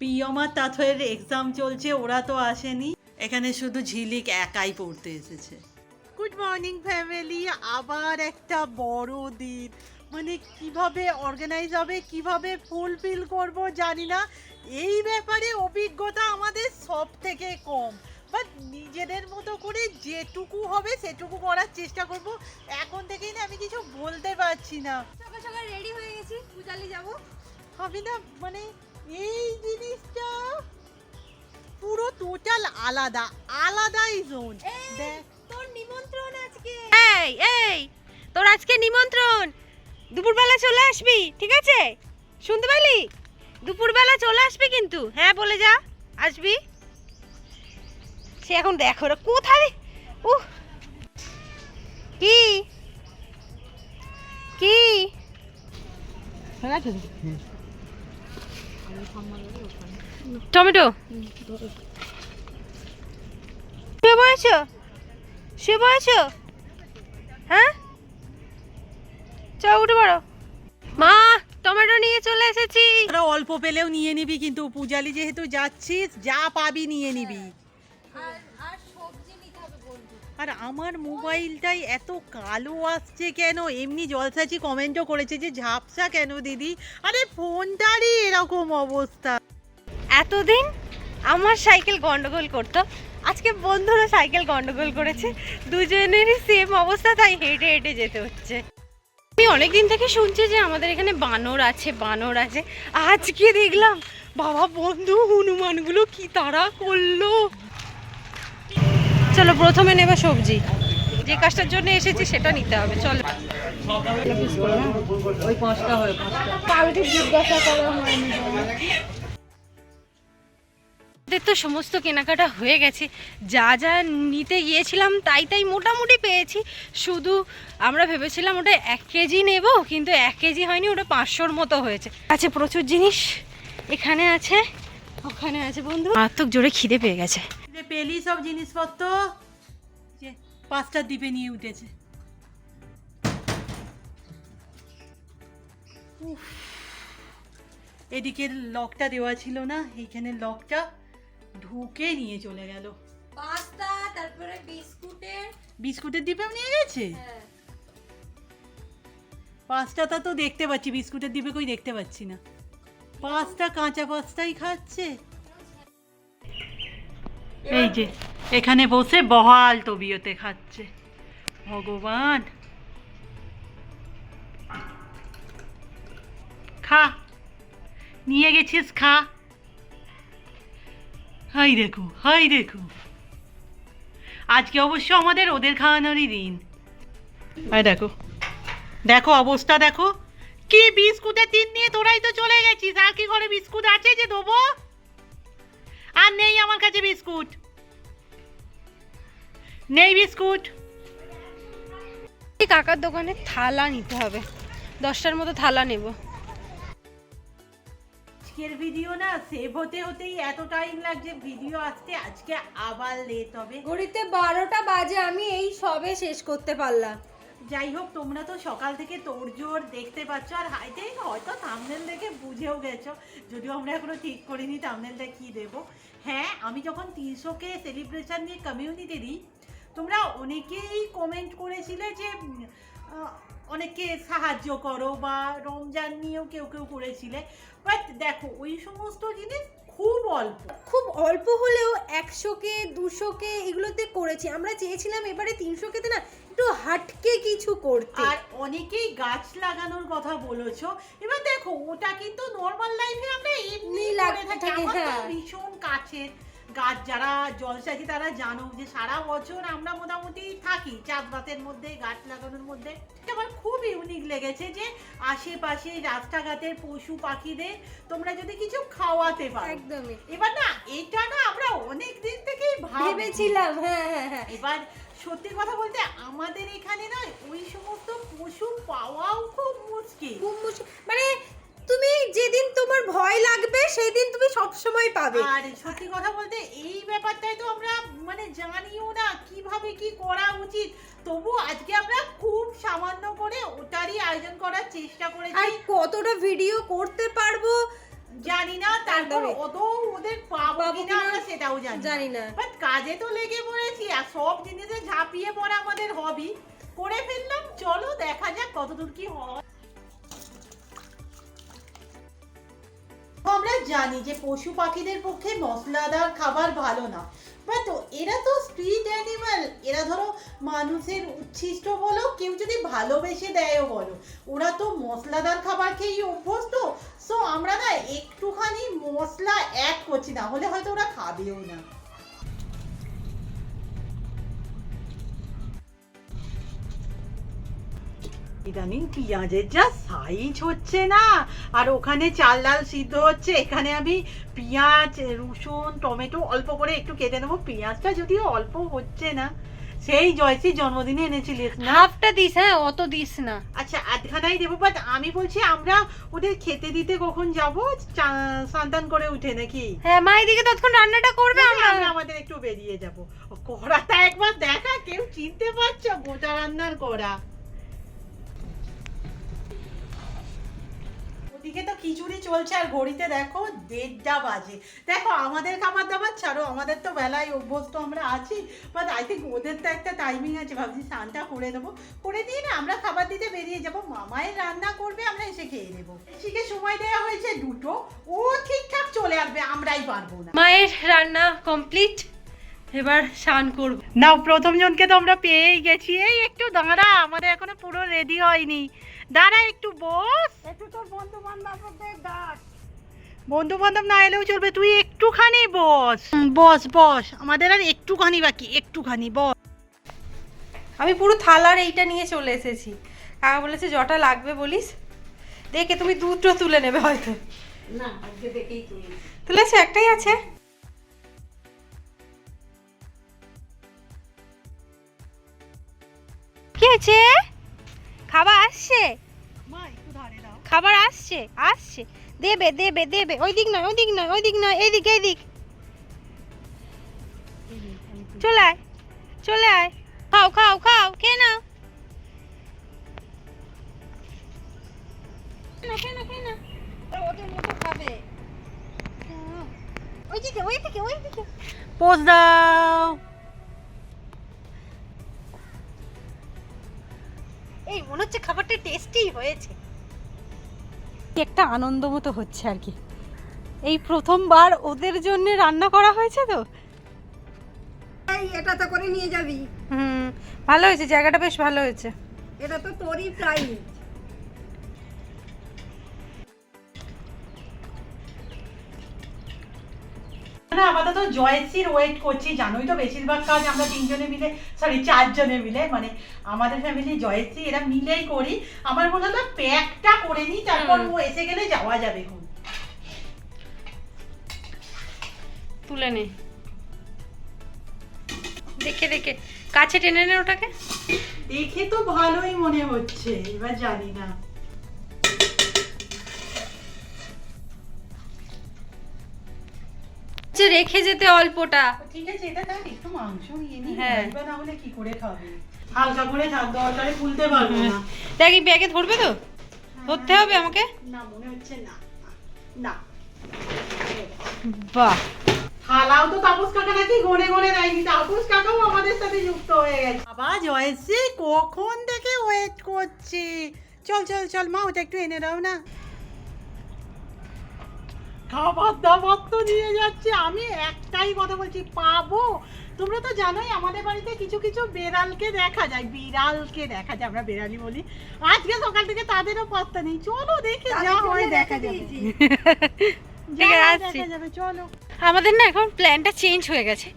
পিয়মার তাথয়ের exam চলছে ওরা তো আসেনি। এখানে শুধু ঝিলিক একাই পড়তে এসেছে। গুড মর্নিং ফ্যামিলি আবার একটা বড় দিন। মানে কীভাবে অর্গানাইজ হবে কীভাবে ফুলফিল করব জানি না। এই ব্যাপারে অভিজ্ঞতা আমাদের সব থেকে কম। বাট নিজেদের মতো করে যেটুকু হবে সেটুকু করার চেষ্টা করব। এখন থেকেই না আমি কিছু বলতে পারছি না। সকাল সকাল রেডি হয়ে গেছি পূজালি যাব। হবে না মানে এই জিনিসটা পুরো টোটাল আলাদা আলাদাই জোন দেখ। তোর নিমন্ত্রণ আজকে। এই এই তোর আজকে নিমন্ত্রণ। দুপুরবেলা চলে আসবি ঠিক আছে? শুনতে পেলি দুপুরবেলা চলে আসবি কিন্তু। হ্যাঁ বলে যা আসবি। সে এখন দেখো রে কোথায়। উহ। কি? কি? টমেটো? শুয়ে বয়েছো শুয়ে বয়েছো হ্যাঁ? চল উঠে পড়ো। মা টমেটো নিয়ে চলে এসেছি। তোরা অল্প পেলেও নিয়ে নিবি কিন্তু পূজালি যেহেতু যাচ্ছিস যা পাবি নিয়ে নিবি। আর আমার মোবাইলটাই এত কালো আসছে কেন? এমনি জলসাচি কমেন্টও করেছে যে, ঝাপসা কেন দিদি? আরে, ফোনটারই এরকম অবস্থা। এতদিন আমার সাইকেল গন্ডগোল করতো, আজকে বন্ধুরা সাইকেল গন্ডগোল করেছে, দুজনেরই সেম অবস্থা, তাই হেঁটে হেঁটে যেতে হচ্ছে। আমি অনেকদিন থেকে শুনছি যে আমাদের এখানে বানর আছে বানর আছে। আজকে দেখলাম, বাবা বন্ধু, হনুমানগুলো কি তারা করল। চলো প্রথমে নেবে সবজি। যে কাজটার জন্য এসেছি সেটা নিতে হবে চলো। জিজ্ঞাসা করা আমাদের তো সমস্ত কেনাকাটা হয়ে গেছে। যা যা নিতে গিয়েছিলাম তাই তাই মোটামুটি পেয়েছি। শুধু আমরা ভেবেছিলাম ওটা এক কেজি নেব কিন্তু এক কেজি হয়নি ওটা পাঁচশোর মতো হয়েছে। আছে প্রচুর জিনিস। এখানে আছে ওখানে আছে বন্ধু। মারাত্মক জোরে খিদে পেয়ে গেছে। যে পেলি সব জিনিসপত্র যে পাঁচটার দ্বীপে নিয়ে উঠেছে। এদিকে লকটা দেওয়া ছিল না এইখানে লকটা ঢুকে নিয়ে চলে গেল। পাস্তা তারপরে বিস্কুটের। বিস্কুটের দ্বীপেও নিয়ে গেছে? হ্যাঁ। পাঁচটাটা তো দেখতে পাচ্ছি বিস্কুটের দ্বীপে কই দেখতে পাচ্ছি না। পাঁচটা কাঁচা পাঁচটাই খাচ্ছে। এই যে, এখানে বসে বহাল তবিয়তে খাচ্ছে। ভগবান। খা। নিয়ে গেছিস, খা। হাই দেখো হাই দেখো। আজকে অবশ্য আমাদের ওদের খাওয়ানোরই দিন। হাই দেখো। দেখো অবস্থা দেখো। কি বিস্কুটের তিন নিয়ে তোরাই তো চলে গেছিস। আর কি ঘরে বিস্কুট আছে যে দেবো? আর নেই আমার কাছে বিস্কুট। নেই বিস্কুট। এই কাকার দোকানে থালা নিতে হবে। দশটার মতো থালা নেব। আজকের ভিডিও না সেভ হতে হতেই এত টাইম লাগছে। ভিডিও আসতে আজকে আবার লেট হবে। ঘড়িতে বারোটা বাজে আমি এই সবে শেষ করতে পারলাম। যাই হোক, তোমরা তো সকাল থেকে তোড়জোড় দেখতে পাচ্ছ, আর হাইতে হয়তো থামনেল দেখে বুঝেও গেছো। যদিও আমরা এখনও ঠিক করিনি থামনেলটা কি দেব। হ্যাঁ আমি যখন তিনশোকে সেলিব্রেশন নিয়ে কমিউনিটি দিই তোমরা অনেকেই কমেন্ট করেছিলে যে অনেকে সাহায্য করো বা রমজান নিয়েও কেউ কেউ করেছিলে। বাট দেখো, ওই সমস্ত জিনিস খুব অল্প। খুব অল্প হলেও একশোকে দুশোকে এগুলোতে করেছি। আমরা চেয়েছিলাম এবারে তিনশোকেতে না একটু হাটকে কিছু করতে। আর অনেকেই গাছ লাগানোর কথা বলেছ। এবার দেখো ওটা কিন্তু নর্মাল লাইফে আমরা এমনি এমনি থাকি। হ্যাঁ। ভীষণ কাছের। গাছ যারা জলসাজি তারা জানো যে সারা বছর আমরা মোটামুটি থাকি চাঁদ রাতের মধ্যে গাছ লাগানোর মধ্যে। আমার খুব ইউনিক লেগেছে যে আশেপাশে রাস্তাঘাটের পশু পাখিদের তোমরা যদি কিছু খাওয়াতে পারো। একদমই। এবার না এটা না আমরা অনেক দিন থেকেই ভেবেছিলাম হ্যাঁ হ্যাঁ হ্যাঁ। এবার সত্যি কথা বলতে আমাদের এখানে না ওই সমস্ত পশু পাওয়াও খুব মুশকিল। খুব মুশকিল। মানে তুমি যেদিন তোমার ভয় লাগবে সেই দিন তুমি সব সময় পাবে। আর সত্যি কথা বলতে এই ব্যাপারটাই তো আমরা মানে জানিও না কীভাবে কি করা উচিত। তবু আজকে আমরা খুব সামান্য করে ওটারই আয়োজন করার চেষ্টা করেছি। আর কতটা ভিডিও করতে পারব? জানি না তারপর। অত ওদের পাবো কিনা আমরা সেটাও জানি জানি না। বাট কাজে তো লেগে পড়েছি আর সব জিনিসে ঝাঁপিয়ে পড়া আমাদের হবি করে ফেললাম চলো দেখা যাক কতদূর কি হয়। আমরা জানি যে পশু পাখিদের পক্ষে মশলাদার খাবার ভালো না। বাট এরা তো স্ট্রিট অ্যানিমাল এরা ধরো মানুষের উচ্ছিষ্ট বলো কেউ যদি ভালোবেসে দেয়ও বলো, ওরা তো মশলাদার খাবার খেয়েই অভ্যস্ত। সো আমরা না একটুখানি মশলা অ্যাড করছি, না হলে হয়তো ওরা খাবেও না। ইদানিং পেঁয়াজের যা সাইজ হচ্ছে না। আর ওখানে চাল ডাল সিদ্ধ হচ্ছে। এখানে আমি পেঁয়াজ রসুন টমেটো অল্প করে একটু কেটে নেব। পেঁয়াজটা যদিও অল্প হচ্ছে না সেই জয়সির জন্মদিনে এনেছিলিস না হাফটা দিস হ্যাঁ অত দিস না। আচ্ছা আধখানাই দেবো বাট আমি বলছি আমরা ওদের খেতে দিতে কখন যাব? স্নান করে উঠে নাকি? হ্যাঁ মা এদিকে ততক্ষণ রান্নাটা করবে আমরা আমাদের একটু বেরিয়ে যাব। কড়াটা একবার দেখা কেউ চিনতে পারছ? গোটা রান্নার কড়া। ওদিকে তো খিচুড়ি চলছে আর ঘড়িতে দেখো দেড়টা বাজে। দেখো আমাদের খাবার দাবার ছাড়ো আমাদের তো বেলায় অভ্যস্ত আমরা আছি বাট আই থিঙ্ক ওদের তো একটা টাইমিং আছে ভাবছি স্নানটা করে দেবো করে দিয়ে না আমরা খাবার দিতে বেরিয়ে যাব মামাই রান্না করবে আমরা এসে খেয়ে নেব। শিখে সময় দেওয়া হয়েছে দুটো ও ঠিকঠাক চলে আসবে আমরাই পারব না। মায়ের রান্না কমপ্লিট এবার স্নান করব। না প্রথম জনকে তো আমরা পেয়েই গেছি। এই একটু দাঁড়া আমাদের এখনও পুরো রেডি হয়নি। দাঁড়া একটু বস। একটু তোর বন্ধু বান্ধব না এলেও চলবে। তুই একটুখানি বস। বস বস। আমাদের আর একটুখানি বাকি। একটুখানি বস। আমি পুরো থালার এইটা নিয়ে চলে এসেছি। কাকা বলেছে জটা লাগবে বলিস? দেখে তুমি দুটো তুলে নেবে হয়তো। না আজকে দেখেই তুই তুলেছে একটাই আছে? কি হয়েছে? খাবার আসছে? খাবার আসছে আসছে। দেবে দেবে দেবে। ওই দিক নয় ওই দিক নয় ওই দিক নয় এই দিক এই দিক চলে আয় চলে আয়। খাও খাও খাও খেয়ে নাও। পোজ দাও। এই মনে হচ্ছে খাবারটা টেস্টি হয়েছে। একটা আনন্দ মতো হচ্ছে আর কি। এই প্রথমবার ওদের জন্য রান্না করা হয়েছে তো? এই এটা তো করে নিয়ে যাবি। হুম ভালো হয়েছে জায়গাটা বেশ ভালো হয়েছে। এটা তো তোরই প্রাইজ। না আপাতত জয়সির ওয়েট করছি জানোই তো বেশিরভাগ কাজ আমরা তিনজনে মিলে সরি চারজনে মিলে মানে আমাদের ফ্যামিলি জয়সি এরা মিলেই করি। আমার মনে হলো প্যাকটা করে নিই তারপর ও এসে গেলে যাওয়া যাবে খুব তুলে নে। দেখে দেখে। কাছে টেনে নে ওটাকে। দেখে তো ভালোই মনে হচ্ছে এবার জানি না। যে রেখে যেতে অল্পটা। ঠিক আছে এটা থাক একটু মাংস নিয়ে নি। হ্যাঁ। এবার না হলে কি করে খাবে? হালকা করে থাক দরকারে খুলতে পারব না। দেখ ব্যাগে ধরবে তো? ধরতে হবে আমাকে? না মনে হচ্ছে না। না। বাহ। থালাও তো তাপস কাকা নাকি গনে গনে নেয়নি তাপস কাকাও আমাদের সাথে যুক্ত হয়ে গেছে। বাবা জয়সি কখন থেকে ওয়েট করছি? চল চল চল মা ওটা একটু এনে দাও না। খাবার দাবার তো নিয়ে যাচ্ছে আমি একটাই কথা বলছি পাবো। তোমরা তো জানোই আমাদের বাড়িতে কিছু কিছু বেড়ালকে দেখা যায় বিড়ালকে দেখা যায় আমরা বেড়ালি বলি। আজকে সকাল থেকে তাদেরও পাত্তা নেই। চলো দেখে যা হয় দেখা যাবে। দেখা চলো। আমাদের না এখন প্ল্যানটা চেঞ্জ হয়ে গেছে।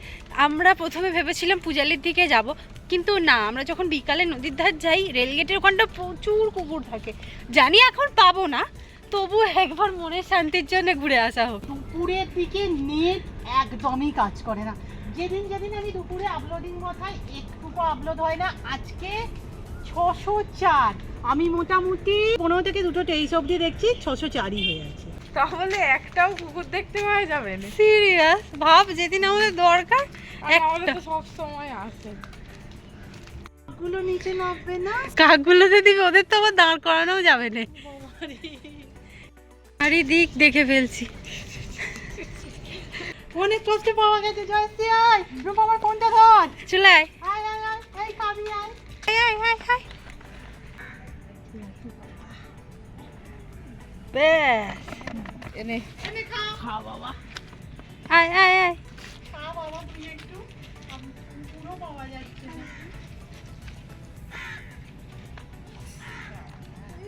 আমরা প্রথমে ভেবেছিলাম পূজালির দিকে যাব কিন্তু না আমরা যখন বিকালে নদীর ধার যাই রেলগেটের ওখানটা প্রচুর কুকুর থাকে। জানি এখন পাবো না তবু একবার মনের শান্তির জন্য ঘুরে আসা হোক। দুপুরের দিকে নেট একদমই কাজ করে না। যেদিন যেদিন আমি দুপুরে আপলোডিং কথায় একটুকু আপলোড হয় না আজকে ছশো চার। আমি মোটামুটি পনেরো থেকে দুটো তেইশ অবধি দেখছি ছশো চারই হয়ে আছে। তাহলে একটাও কুকুর দেখতে পাওয়া যাবে না। সিরিয়াস ভাব যেদিন আমাদের দরকার একটা। সব সময় আসে গুলো নিচে নামবে না। কাকগুলোতে দিকে ওদের তো আবার দাঁড় করানোও যাবে না। চারিদিক দেখে ফেলছি। অনেক কষ্টে পাওয়া গেছে জয়শ্রী আয় রূপ আমার ফোনটা ধর। চলে আয় আয় আয় আয় এই খাবি আয়। আয় আয় আয় আয়। ব্যাস। এনে। এনে খা। খা বাবা। আয় আয় আয়। খা বাবা তুই একটু। পুরো পাওয়া যাচ্ছে।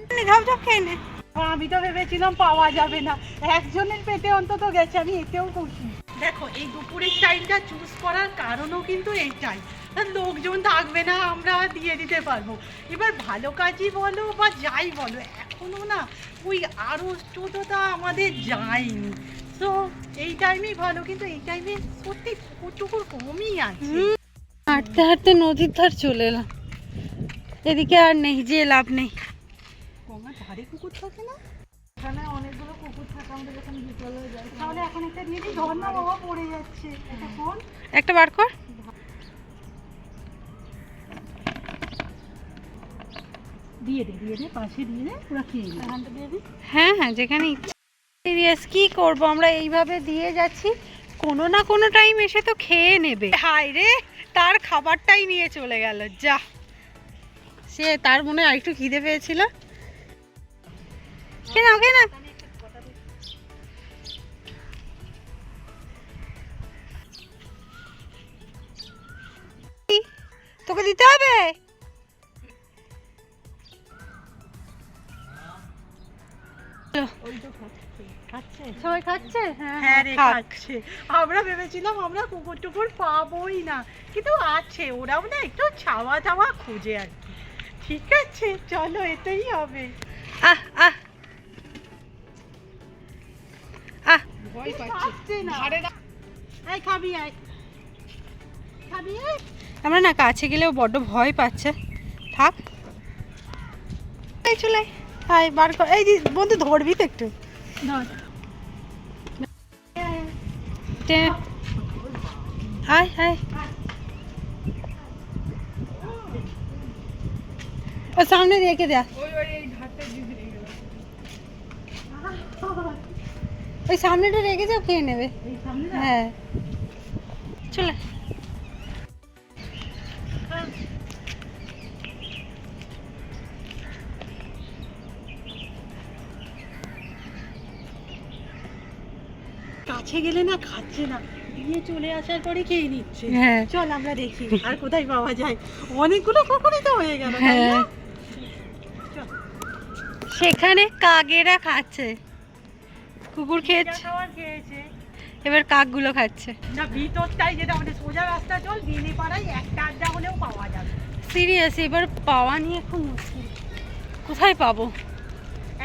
না ঝপ ঝপ খেয়ে নে। আমি তো ভেবেছিলাম পাওয়া যাবে না। একজনের পেটে অন্তত গেছে আমি এতেও খুশি। দেখো এই দুপুরের টাইমটা চুজ করার কারণও কিন্তু এইটাই। লোকজন থাকবে না আমরা দিয়ে দিতে পারব। এবার ভালো কাজই বলো বা যাই বলো এখনও না ওই আড়ষ্টতা আমাদের যায়নি। তো এই টাইমেই ভালো কিন্তু এই টাইমে সত্যি পুকুর কমই আছে। হাঁটতে হাঁটতে নদীর ধার চলে এলাম। এদিকে আর নেই যে লাভ নেই। ধারে কুকুর থাকে না? এখানে অনেকগুলো কুকুর থাকে আমরা যখন বিকালে যাই তাহলে এখন একটা দিয়ে দিই ঝর্ণা বাবা পড়ে যাচ্ছে। এটা ফোন। একটা বার কর দিয়ে দে দিয়ে দে পাশে দিয়ে দে পুরো খেয়ে নে। এখানটা দিয়ে দিই। হ্যাঁ হ্যাঁ যেখানে সিরিয়াস কি করব? আমরা এইভাবে দিয়ে যাচ্ছি। কোনো না কোনো টাইম এসে তো খেয়ে নেবে। হায় রে তার খাবারটাই নিয়ে চলে গেল যা। সে তার মনে হয় আরেকটু খিদে পেয়েছিল। কেন কেন? তোকে দিতে হবে? সবাই খাচ্ছে? হ্যাঁ রে খাচ্ছে। আমরা ভেবেছিলাম আমরা কুকুর টুকুর পাবোই না কিন্তু আছে ওরাও না একটু ছাওয়া খোঁজে আর কি। ঠিক আছে চলো এতেই হবে। আহ আহ ভয় এই খাবি আয় খাবি আমরা না কাছে গেলেও বড্ড ভয় পাচ্ছে। থাক। এই চলে। আয়। বার কর। এই বন্ধু ধরবি তো একটু। ধর। টে- আয় আয়। ও সামনে রেখে দেয়া ওই ওই এই ধারটা দিয়ে দিয়ে গেল ওই সামনেটা রেখে যাও খেয়ে নেবে? হ্যাঁ। চলে। কাছে গেলে না খাচ্ছে না। দিয়ে চলে আসার পরে খেয়ে নিচ্ছে। হ্যাঁ। চল আমরা দেখি আর কোথায় পাওয়া যায়। অনেকগুলো কুকুরই তো হয়ে গেল হ্যাঁ। সেখানে কাকেরা খাচ্ছে। কুকুর খেয়েছে? এবার কাকগুলো খাচ্ছে। না ভিতরটাই যেটা আমাদের সোজা রাস্তা চল দিনে পাড়ায় একটা আড্ডা হলেও পাওয়া যাবে। সিরিয়াস এবার পাওয়া নিয়ে খুব মুশকিল। কোথায় পাবো?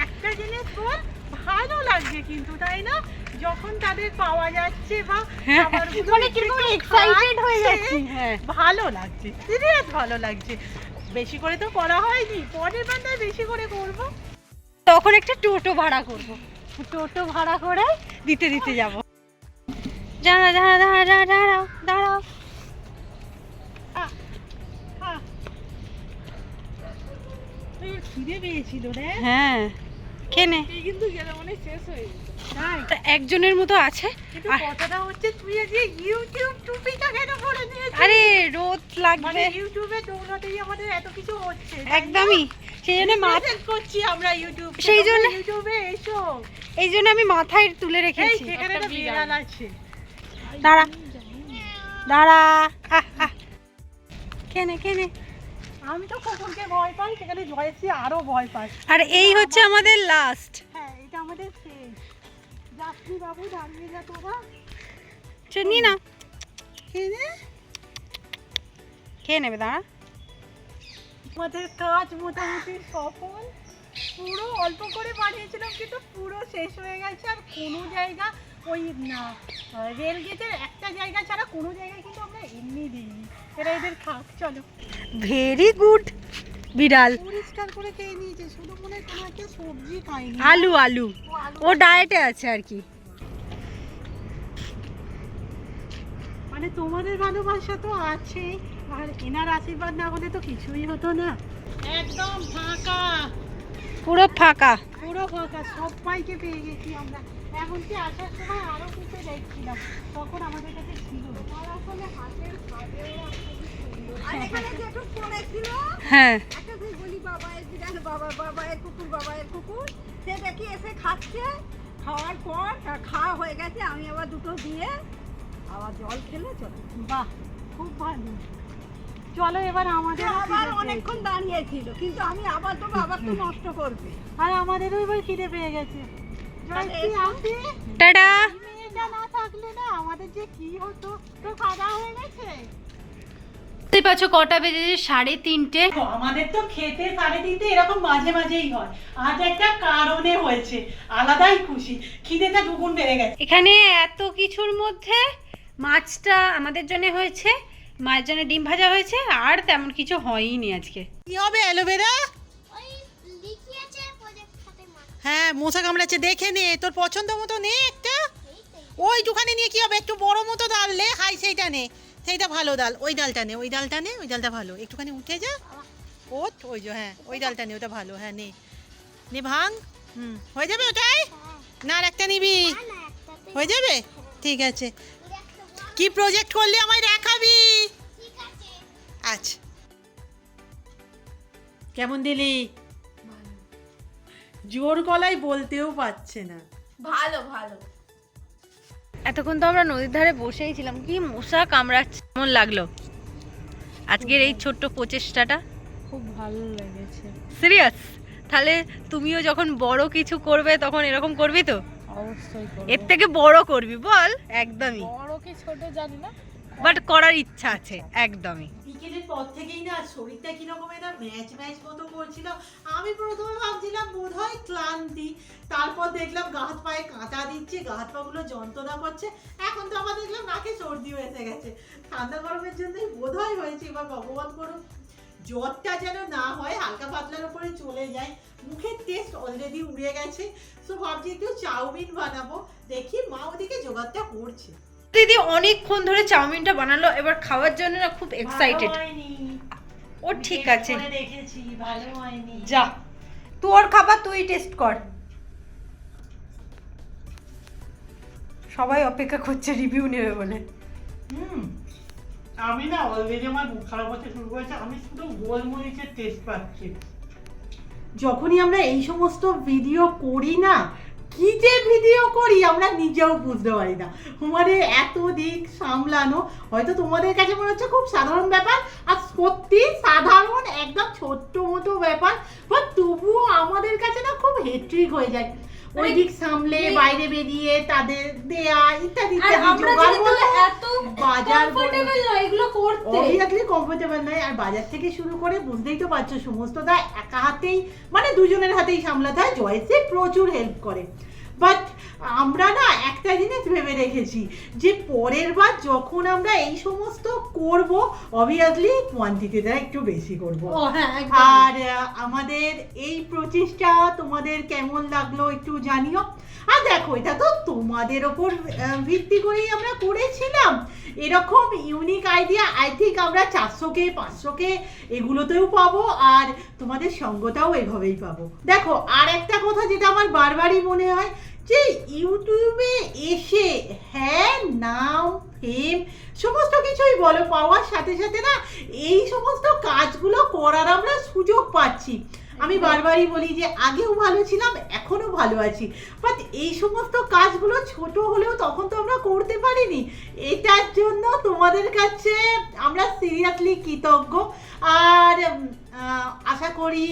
একটা জিনিস বল ভালো লাগছে কিন্তু তাই না? যখন তাদের পাওয়া যাচ্ছে বা হ্যাঁ, মানে কীরকম excited হয়ে খাচ্ছে, হ্যাঁ। ভালো লাগছে সিরিয়াস ভালো লাগছে। বেশি করে তো করা হয়নি পরের বান্ধায় বেশি করে করব। তখন একটা টোটো ভাড়া করব। টোটো ভাড়া করে দিতে দিতে যাব। দাঁড়া দাঁড়া দাঁড়া দাঁড়া দাঁড়াও দাঁড়াও। খিদে পেয়েছিল রে। হ্যাঁ কেনে এই কিন্তু গেলে মনে শেষ হয়ে একজনের মতো আছে? কথাটা হচ্ছে তুই আজকে ইউটিউব টুপিটা কেন করে নিয়েছিস? আরে রোদ মানে লাগবে ইউটিউবে দৌড়াতেই আমাদের এত কিছু হচ্ছে একদমই। সেই জন্য মাথা করছি আমরা ইউটিউব সেই জন্য- ইউটিউবে এসো। এই জন্য আমি মাথায় তুলে রেখেছি। সেখানে একটা একটা বিড়াল। বিড়াল আছে। দাঁড়া। দাঁড়া। কেনে কেনে? আমি তো কুকুরকে ভয় পাই সেখানে জয়শ্রী আরও ভয় পায় আর এই হচ্ছে আমাদের লাস্ট হ্যাঁ এটা আমাদের শেষ। বাবু দাঁড়িয়ে যা তোরা নি। না। কিনে খেয়ে নেবে দাঁড়া। আমাদের কাজ মোটামুটি সফল। পুরো অল্প করে বানিয়েছিলাম কিন্তু পুরো শেষ হয়ে গেছে। আর কোনো জায়গা ওই না রেল গেটের একটা জায়গা ছাড়া কোনো জায়গায় কিন্তু আমরা এমনি দিইনি। এরা এদের খাক চলো। ভেরি গুড বিড়াল। পরিষ্কার করে খেয়ে নিয়েছে। শুধু মনে কোনো একটা সবজি খায়নি। আলু আলু। ও ডায়েটে আছে আর কি। মানে তোমাদের ভালোবাসা তো আছে আর এনার আশীর্বাদ না হলে তো কিছুই হতো না। একদম ফাঁকা। পুরো ফাঁকা। পুরো ফাঁকা সবাইকে পেয়ে গেছি আমরা। এমনকি আসার সময় আরও কিছু দেখছিলাম তখন আমাদের কাছে ছিল। একটু পড়ে ছিল হ্যাঁ বাবায়ের বিড়াল বাবা বাবায়ের কুকুর বাবায়ের কুকুর। সে দেখি এসে খাচ্ছে। খাওয়ার পর খাওয়া হয়ে গেছে আমি আবার দুটো দিয়ে আবার জল খেলে চলে বাহ খুব ভালো। চলো এবার আমাদের আবার অনেকক্ষণ দাঁড়িয়েছিল কিন্তু আমি আবার তো আবার তো নষ্ট করবে। আর আমাদেরও এবার খিদে পেয়ে গেছে? টাটা। না থাকলে না আমাদের যে কি হতো? তো খাওয়া হয়ে গেছে? বুঝতেই পারছ কটা বেজেছে? সাড়ে তিনটে। আমাদের তো খেতে সাড়ে তিনটে এরকম মাঝে মাঝেই হয়। আজ একটা কারণে হয়েছে। আলাদাই খুশি। খিদেটা দুগুণ বেড়ে গেছে। এখানে এত কিছুর মধ্যে মাছটা আমাদের জন্য হয়েছে। মায়ের জন্য ডিম ভাজা হয়েছে। আর তেমন কিছু হয়ইনি আজকে। কি হবে অ্যালোভেরা? হ্যাঁ মশা কামড়াচ্ছে। দেখে নে তোর পছন্দ মতো নে একটা। ওই দোকানে নিয়ে কি হবে? একটু বড় মতো ডাল নে হাই সেইটা নে। সেইটা ভালো ডাল ওই ডালটা নে ওই ডালটা নে ওই ডালটা ভালো। একটুখানি উঠে যা। ও ওই যে হ্যাঁ ওই ডালটা নে ওটা ভালো হ্যাঁ নে। নে ভাঙ। হুম হয়ে যাবে ওটাই? না আর একটা নিবি? হয়ে যাবে? ঠিক আছে। কি প্রজেক্ট করলে আমায় দেখাবি? আচ্ছা। কেমন দিলি? জোর গলায় বলতেও পারছে না। ভালো ভালো। এতক্ষণ তো আমরা নদীর ধারে বসেই ছিলাম। কি মশা কামড়াচ্ছে কেমন লাগল? আজকের এই ছোট্ট প্রচেষ্টাটা। খুব ভালো লেগেছে। সিরিয়াস? তাহলে তুমিও যখন বড় কিছু করবে তখন এরকম করবি তো? অবশ্যই এর থেকে বড় করবি বল। একদমই। বড় কি ছোট জানি না। বাট করার ইচ্ছা আছে একদমই। বিকেলের পর থেকেই না, শরীরটা কীরকম এটা ম্যাচ ম্যাচ মতো করছিল। আমি প্রথমে ভাবছিলাম বোধ হয় ক্লান্তি। তারপর দেখলাম গা হাত পায়ে কাঁটা দিচ্ছে, গা হাত পাগুলো যন্ত্রণা করছে। এখন তো আবার দেখলাম নাকে সর্দিও এসে গেছে। ঠান্ডা গরমের জন্যই বোধ হয় হয়েছে, এবার ভগবান করুন জ্বরটা যেন না হয়, হালকা পাতলার উপরে চলে যায়। মুখের টেস্ট অলরেডি উড়ে গেছে। সো ভাবছি একটু চাউমিন বানাবো। দেখি মা ওদিকে জোগাড়টা করছে। দিদি অনেকক্ষণ ধরে চাউমিনটা বানালো এবার খাওয়ার জন্য না খুব এক্সাইটেড ও ঠিক আছে। যা। তোর খাবার তুই টেস্ট কর। সবাই অপেক্ষা করছে রিভিউ নেবে বলে। হুম। আমি না অলরেডি আমার মুখ খারাপ হতে শুরু করেছে আমি শুধু গোলমরিচের টেস্ট পাচ্ছি। যখনই আমরা এই সমস্ত ভিডিও করি না কি যে ভিডিও করি আমরা নিজেও বুঝতে পারি না। মানে এত দিক সামলানো, হয়তো তোমাদের কাছে মনে হচ্ছে খুব সাধারণ ব্যাপার, আর সত্যি সাধারণ একদম ছোট্ট মতো ব্যাপার বাট তবুও আমাদের কাছে না খুব হেট্রিক হয়ে যায়। ওই দিক সামলে বাইরে বেরিয়ে তাদের দেয়া ইত্যাদি বাজার এগুলো করতে। অবভিয়াসলি কমফোর্টেবল নয়। আর বাজার থেকে শুরু করে বুঝতেই তো পারছ সমস্ত দা একা হাতেই মানে দুজনের হাতেই সামলাতে হয়। জয়সে প্রচুর হেল্প করে। বাট আমরা না একটা জিনিস ভেবে রেখেছি যে পরের বার যখন আমরা এই সমস্ত করব অবভিয়াসলি কোয়ান্টিটিটা একটু বেশি করব। হ্যাঁ আর আমাদের এই প্রচেষ্টা তোমাদের কেমন লাগল একটু জানিও। আর দেখো এটা তো তোমাদের ওপর ভিত্তি করেই আমরা করেছিলাম। এরকম ইউনিক আইডিয়া আই থিঙ্ক আমরা চারশোকে পাঁচশোকে এগুলোতেও পাবো আর তোমাদের সঙ্গটাও এভাবেই পাবো। দেখো আর একটা কথা যেটা আমার বারবারই মনে হয় যে ইউটিউবে এসে হ্যাঁ নাম ফেম সমস্ত কিছুই বলো পাওয়ার সাথে সাথে না এই সমস্ত কাজগুলো করার আমরা সুযোগ পাচ্ছি। আমি বারবারই বলি যে আগেও ভালো ছিলাম এখনও ভালো আছি। বাট এই সমস্ত কাজগুলো ছোট হলেও তখন তো আমরা করতে পারিনি। এটার জন্য তোমাদের কাছে আমরা সিরিয়াসলি কৃতজ্ঞ। আর আশা করি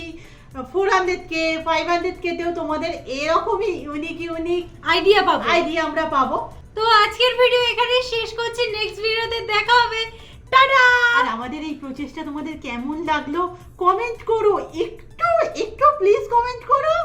ফোর হান্ড্রেড কে ফাইভ হান্ড্রেড কেতেও তোমাদের এরকমই ইউনিক ইউনিক আইডিয়া পাবো। আইডিয়া আমরা পাবো। তো আজকের ভিডিও এখানে শেষ করছি। নেক্সট ভিডিওতে দেখা হবে। টাটা আর আমাদের এই প্রচেষ্টা তোমাদের কেমন লাগল? কমেন্ট করো। একটু একটু প্লিজ কমেন্ট করো।